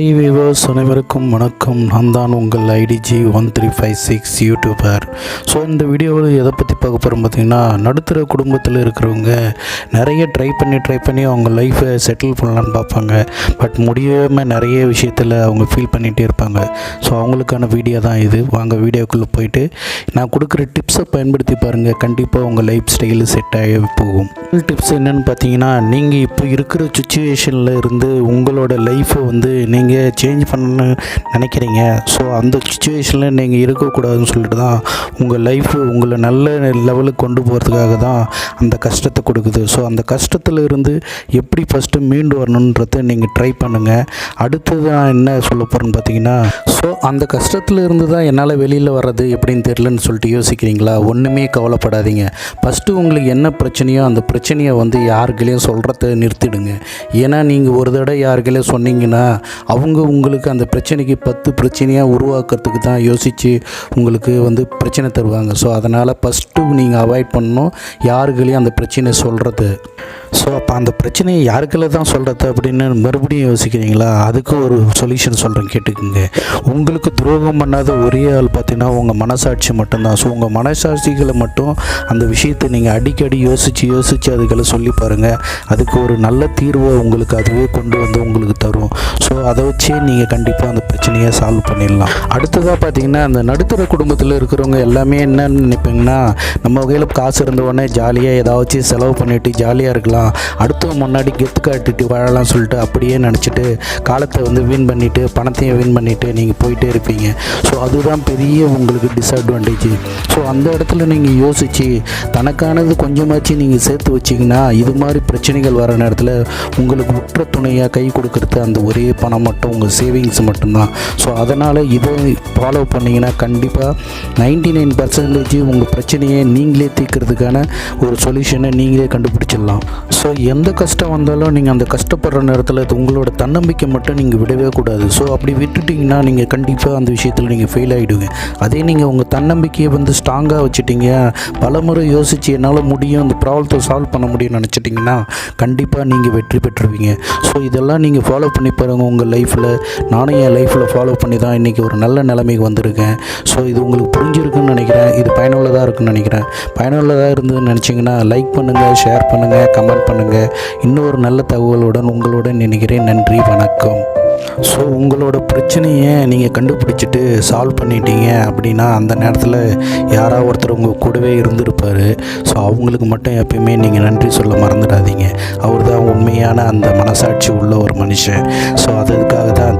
Hi viewers அனைவருக்கும் வணக்கம். நான் தான் உங்கள் IDG one three five six YouTuber so இந்த வீடியோவில் எதை பற்றி பார்க்க போகிறோம் பார்த்தீங்கன்னா நடுத்தர குடும்பத்தில் இருக்கிறவங்க நிறைய ட்ரை பண்ணி ட்ரை பண்ணி அவங்க லைஃப்பை செட்டில் பண்ணலான்னு பார்ப்பாங்க. பட் முடியாமல் நிறைய விஷயத்தில் அவங்க ஃபீல் பண்ணிகிட்டே இருப்பாங்க. ஸோ அவங்களுக்கான வீடியோ தான் இது. வாங்க வீடியோக்குள்ளே போயிட்டு நான் கொடுக்குற டிப்ஸை பயன்படுத்தி பாருங்கள் கண்டிப்பாக உங்கள் லைஃப் ஸ்டைலு செட் ஆகி போகும். டிப்ஸ் என்னென்னு பார்த்தீங்கன்னா நீங்கள் இப்போ இருக்கிற சுச்சுவேஷனில் இருந்து உங்களோட லைஃப்பை வந்து நீங்கள் சேஞ்ச் பண்ணணும்னு நினைக்கிறீங்க. ஸோ அந்த சுச்சுவேஷனில் நீங்கள் இருக்கக்கூடாதுன்னு சொல்லிட்டு தான் உங்கள் லைஃப் உங்களை நல்ல லெவலுக்கு கொண்டு போகிறதுக்காக தான் அந்த கஷ்டத்தை கொடுக்குது. ஸோ அந்த கஷ்டத்தில் இருந்து எப்படி ஃபஸ்ட்டு மீண்டு வரணுன்றதை நீங்கள் ட்ரை பண்ணுங்கள் அடுத்தது நான் என்ன சொல்ல போகிறேன்னு பார்த்தீங்கன்னா ஸோ அந்த கஷ்டத்தில் இருந்து தான் என்னால் வெளியில் வர்றது எப்படின்னு தெரிலன்னு சொல்லிட்டு யோசிக்கிறீங்களா? ஒன்றுமே கவலைப்படாதீங்க. ஃபஸ்ட்டு உங்களுக்கு என்ன பிரச்சனையோ அந்த பிரச்சனையை வந்து யாருக்கிலையும் சொல்கிறத நிறுத்திடுங்க. ஏன்னா நீங்கள் ஒரு தடவை யாருக்கிலையும் சொன்னீங்கன்னா அவங்க உங்களுக்கு அந்த பிரச்சனைக்கு பத்து பிரச்சனையாக உருவாக்குறதுக்கு தான் யோசித்து உங்களுக்கு வந்து பிரச்சனை தருவாங்க. ஸோ அதனால் ஃபஸ்ட்டு நீங்கள் அவாய்ட் பண்ணணும். யாருக்களையும் அந்த பிரச்சனை சொல்கிறது ஸோ அப்போ அந்த பிரச்சனையை யாருக்குள்ள தான் சொல்கிறது அப்படின்னு மறுபடியும் யோசிக்கிறீங்களா? அதுக்கு ஒரு சொல்யூஷன் சொல்கிறேன் கேட்டுக்குங்க. உங்களுக்கு துரோகம் பண்ணாத ஒரே ஆள் பார்த்தீங்கன்னா உங்கள் மனசாட்சி மட்டும்தான். ஸோ உங்கள் மனசாட்சிகளை மட்டும் அந்த விஷயத்தை நீங்கள் அடிக்கடி யோசித்து யோசித்து அதுகளை சொல்லி பாருங்கள் அதுக்கு ஒரு நல்ல தீர்வை உங்களுக்கு அதுவே கொண்டு வந்து உங்களுக்கு தரும். ஸோ அதை வச்சே நீங்கள் கண்டிப்பாக அந்த பிரச்சனையை சால்வ் பண்ணிடலாம். அடுத்ததாக பார்த்தீங்கன்னா அந்த நடுத்தர குடும்பத்தில் இருக்கிறவங்க எல்லாமே என்னன்னு நினைப்பீங்கன்னா நம்ம வகையில் காசு இருந்த உடனே ஜாலியாக ஏதாச்சும் செலவு பண்ணிவிட்டு ஜாலியாக இருக்கலாம். அடுத்தவங்க முன்னாடி கெத்து காட்டிட்டு வாழலாம் சொல்லிட்டு அப்படியே நினச்சிட்டு காலத்தை வந்து வீண் பண்ணிவிட்டு பணத்தையும் வீண் பண்ணிவிட்டு நீங்கள் போயிட்டே இருப்பீங்க. ஸோ அதுதான் பெரிய உங்களுக்கு டிஸ்அட்வான்டேஜ் ஸோ அந்த இடத்துல நீங்கள் யோசித்து தனக்கானது கொஞ்சமாச்சு நீங்கள் சேர்த்து வச்சிங்கன்னா இது மாதிரி பிரச்சனைகள் வர நேரத்தில் உங்களுக்கு உற்ற துணையாக கை கொடுக்கறது அந்த ஒரே பணம் மட்டும் உங்கள் சேவிங்ஸ் மட்டும்தான். ஸோ அதனால் இதை ஃபாலோ பண்ணிங்கன்னா கண்டிப்பாக நைன்டி நைன் பர்சன்டேஜ் உங்கள் பிரச்சனையை நீங்களே தீர்க்கறதுக்கான ஒரு சொல்யூஷனை நீங்களே கண்டுபிடிச்சிடலாம். ஸோ எந்த கஷ்டம் வந்தாலும் நீங்கள் அந்த கஷ்டப்படுற நேரத்தில் அது உங்களோட தன்னம்பிக்கை மட்டும் நீங்கள் விடவே கூடாது. ஸோ அப்படி விட்டுட்டிங்கன்னா நீங்கள் கண்டிப்பாக அந்த விஷயத்தில் நீங்கள் ஃபெயில் ஆகிடுங்க அதே நீங்கள் உங்கள் தன்னம்பிக்கையை வந்து ஸ்ட்ராங்காக வச்சுட்டிங்க. பலமுறை யோசித்து என்னால் முடியும் அந்த ப்ராப்ளத்தை சால்வ் பண்ண முடியும்னு நினச்சிட்டிங்கன்னா கண்டிப்பாக நீங்கள் வெற்றி பெற்றுருவீங்க. ஸோ இதெல்லாம் நீங்கள் ஃபாலோ பண்ணி பாருங்கள் உங்கள் லைஃப்பில் நானும் என் லைஃப்பில் ஃபாலோ பண்ணி தான் இன்றைக்கி ஒரு நல்ல நிலைமைக்கு வந்திருக்கேன். ஸோ இது உங்களுக்கு புரிஞ்சிருக்குன்னு நினைக்கிறேன். இது பயனுள்ளதாக இருக்குன்னு நினைக்கிறேன். பயனுள்ளதாக இருந்ததுன்னு நினச்சிங்கன்னா லைக் பண்ணுங்கள் ஷேர் பண்ணுங்கள் கமெண்ட் பண்ணுங்கள் இன்னொரு நல்ல தகவலுடன் உங்களுடன் நினைக்கிறேன் நன்றி வணக்கம். ஸோ உங்களோட பிரச்சனையை நீங்கள் கண்டுபிடிச்சிட்டு சால்வ் பண்ணிட்டீங்க அப்படின்னா அந்த நேரத்தில் யாராவது ஒருத்தர் உங்கள் கூடவே இருந்திருப்பார். ஸோ அவங்களுக்கு மட்டும் எப்பயுமே நீங்கள் நன்றி சொல்ல மறந்துடாதீங்க. அவர் தான் உண்மையான அந்த மனசாட்சி உள்ள ஒரு மனுஷன். ஸோ அதுக்காக தான்